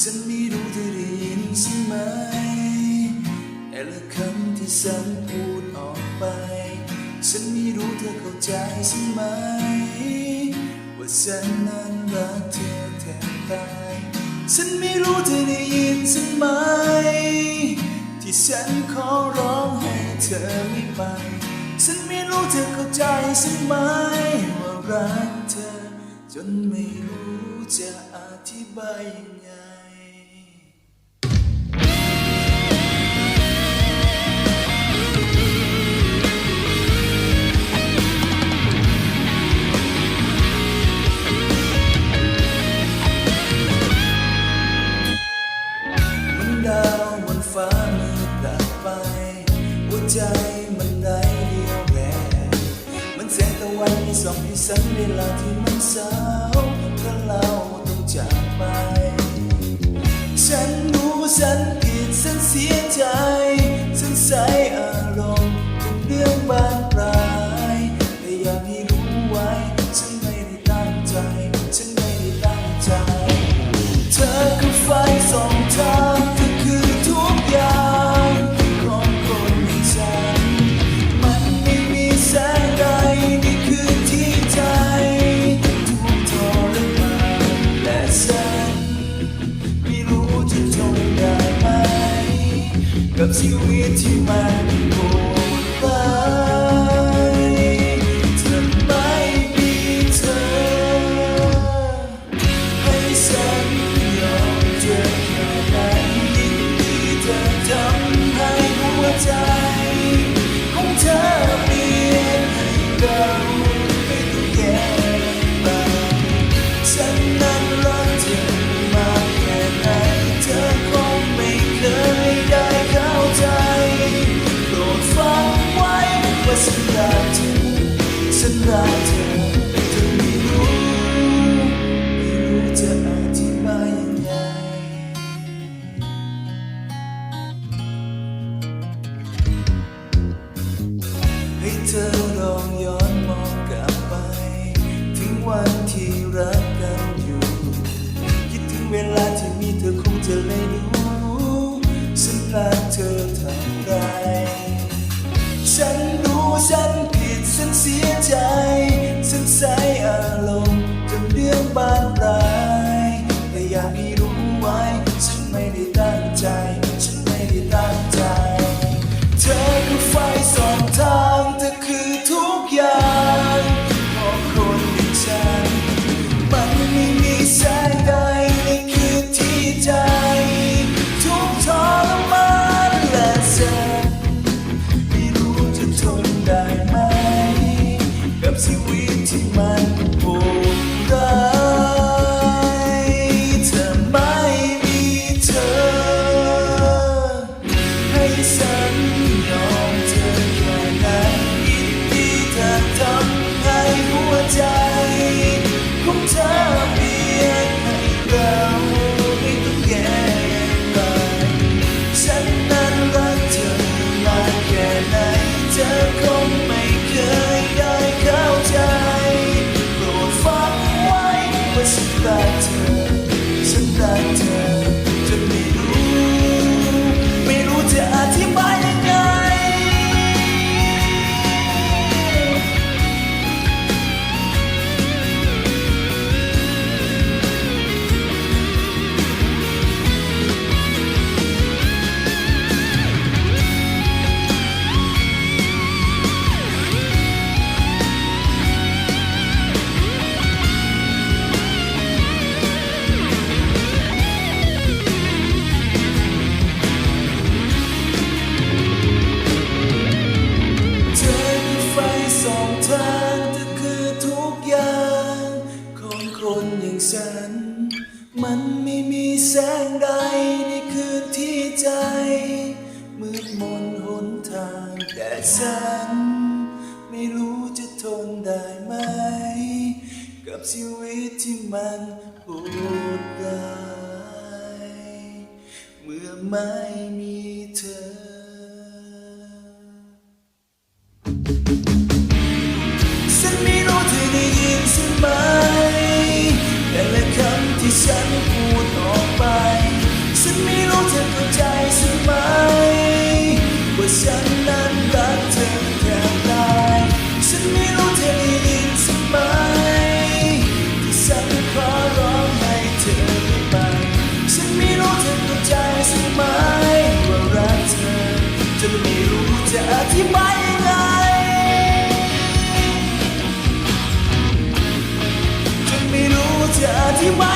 ฉันไม่รู้เธอได้ยินใช่ไหมแต่ละคำที่ฉันพูดออกไป ฉันไม่รู้เธอเข้าใจใช่ไหม ว่าฉันนั้นรักเธอแทบตายฉันไม่รู้เธอได้ยินใช่ไหม ที่ฉันขอร้องให้เธอไม่ไป ฉันไม่รู้เธอเข้าใจใช่ไหมว่ารักเธอจนไม่รู้จะอธิบายยังไง ใจมันได้เดียวแรงมันแสงตะวันมีสองที่สันเวลาที่มันเศร้าถ้าเราต้องจากไป ฉันรู้ว่ฉัน ที่มัน ธอลองย้อนมองกลับไป ถึงวันที่รักกันอยู่ คิดถึงเวลาที่มีเธอคงจะเลยรู้ ฉันพลาดเธอทำ seductive, seductive. my ธิบายยังไงฉันไม่รู้จะอธิบาย